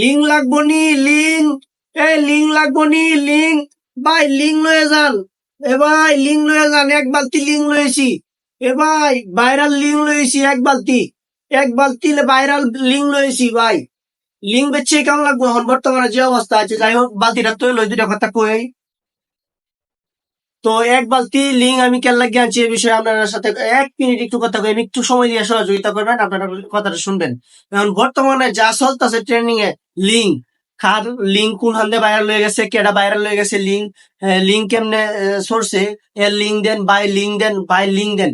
Link লাগবো নি link এ link লাগবো নি লিঙ্ক ভাই লিঙ্ক লয়ে যান। এ ভাই লিঙ্ক লয়ে যান, এক বালতি লিঙ্ক লয়েছি। এ ভাই, ভাইরাল লিঙ্ক লয়েছি, এক বালতি। এক বালতি ভাইরাল লিঙ্ক লয়েছি, ভাই। লিঙ্ক বেচছে কেমন লাগবো? এখন বর্তমানে যে অবস্থা আছে, যাই হোক, বালতিটা তো লই দুটা কথা কই। তো এক বালতি লিঙ্ক আমি কেন লাগিয়ে আনছি এই বিষয়ে আপনার সাথে এক মিনিট একটু কথা কই। আমি একটু সময় দিয়ে সহযোগিতা করবেন, আপনারা কথাটা শুনবেন। এখন বর্তমানে যা চলতেছে ট্রেন্ডিং এ লিঙ্ক খার লিঙ্ক কোন হান্দে ভাইরাল হয়ে গেছে, কেডা ভাইরাল হয়ে গেছে লিঙ্ক লিঙ্ক কেমনে সরছে? এর লিঙ্ক দেন বাই লিঙ্ক দেন বাই লিঙ্ক দেন।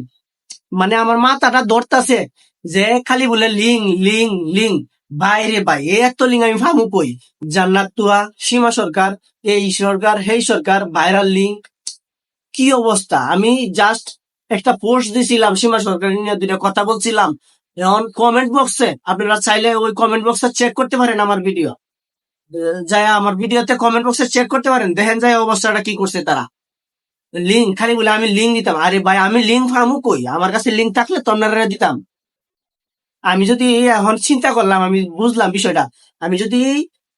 মানে আমার মাথাটা ধরতাছে যে খালি বলে লিঙ্ক লিঙ্ক লিঙ্ক বাইরে এই এত লিঙ্ক আমি ফামু কই? জান্নাত তুয়া, সীমা সরকার, এই সরকার হেই সরকার ভাইরাল লিঙ্ক কি অবস্থা? আমি জাস্ট একটা পোস্ট দিছিলাম, সীমা সরকার নিয়ে দুইটা কথা বলছিলাম। এখন কমেন্ট বক্সে আপনারা চাইলে ওই কমেন্ট বক্সে চেক করতে পারেন আমার ভিডিও যাই আমার ভিডিওতে কমেন্ট বক্সে চেক করতে পারেন, দেখেন যায় অবস্থাটা কি করছে তারা। লিঙ্ক খালি বলে আমি লিঙ্ক দিতাম। আরে ভাই, আমি লিঙ্ক ফার্মও কই? আমার কাছে লিঙ্ক থাকলে তো আপনারা দিতাম। আমি যদি এখন চিন্তা করলাম, আমি বুঝলাম বিষয়টা। আমি যদি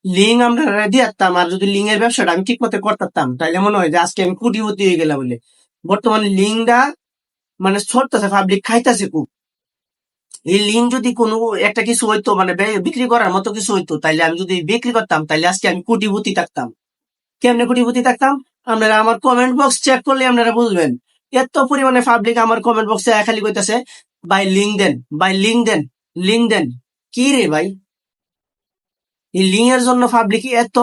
লিঙ্ক আমরা দিয়ে দিতাম আর যদি লিঙ্কের ব্যবসাটা আমি ঠিক মতো করতাম, তাইলে মনে হয় যে আজকে আমি কোটিপতি হয়ে গেলাম বলে। বর্তমানে লিঙ্কটা মানে ছড়তেছে পাবলিক খাইতেছে খুব। এই লিঙ্ক যদি কোনো, একটা কিছু হইতো মানে বিক্রি করার মতো কিছু হইতো, তাইলে আমি যদি বিক্রি করতাম, তাইলে আজকে আমি কোটিপতি থাকতাম। কেমনে কোটিপতি থাকতাম? আপনারা আমার কমেন্ট বক্স চেক করলে আপনারা বুঝবেন। এত পরিমাণে পাবলিক আমার কমেন্ট বক্সে খালি কইতাছে, ভাই লিঙ্ক দেন, ভাই লিঙ্ক দেন লিঙ্ক দেন। কি রে ভাই? এই লিঙ্কের জন্য পাবলিক এত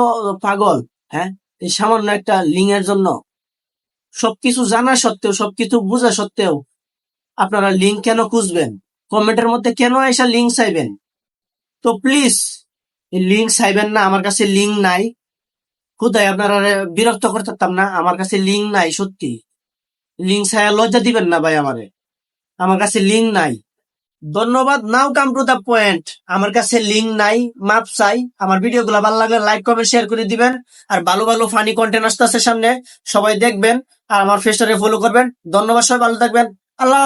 পাগল হ্যাঁ? এই সামান্য একটা লিঙ্কের জন্য। সবকিছু জানা সত্ত্বেও, সবকিছু বোঝা সত্ত্বেও আপনারা লিঙ্ক কেন খুঁজবেন? কমেন্টের মধ্যে কেন এসা লিঙ্ক চাইবেন? তো প্লিজ লিঙ্ক চাইবেন না, আমার কাছে লিঙ্ক নাই। কোথায় আপনারা বিরক্ত করতাম না, আমার কাছে লিঙ্ক নাই, সত্যি। লিঙ্ক ছায়া লজ্জা দিবেন না ভাই আমারে। আমার কাছে লিঙ্ক নাই। ধন্যবাদ, now come to the point আমার কাছে লিঙ্ক নাই, মাপ চাই। আমার ভিডিও গুলা ভালো লাগলে লাইক কমেন্ট শেয়ার করে দিবেন। আর ভালো ভালো ফানি কন্টেন্ট আসতে আছে সামনে, সবাই দেখবেন, আর আমার ফেসটারে ফলো করবেন। ধন্যবাদ, সবাই ভালো থাকবেন। আল্লাহ।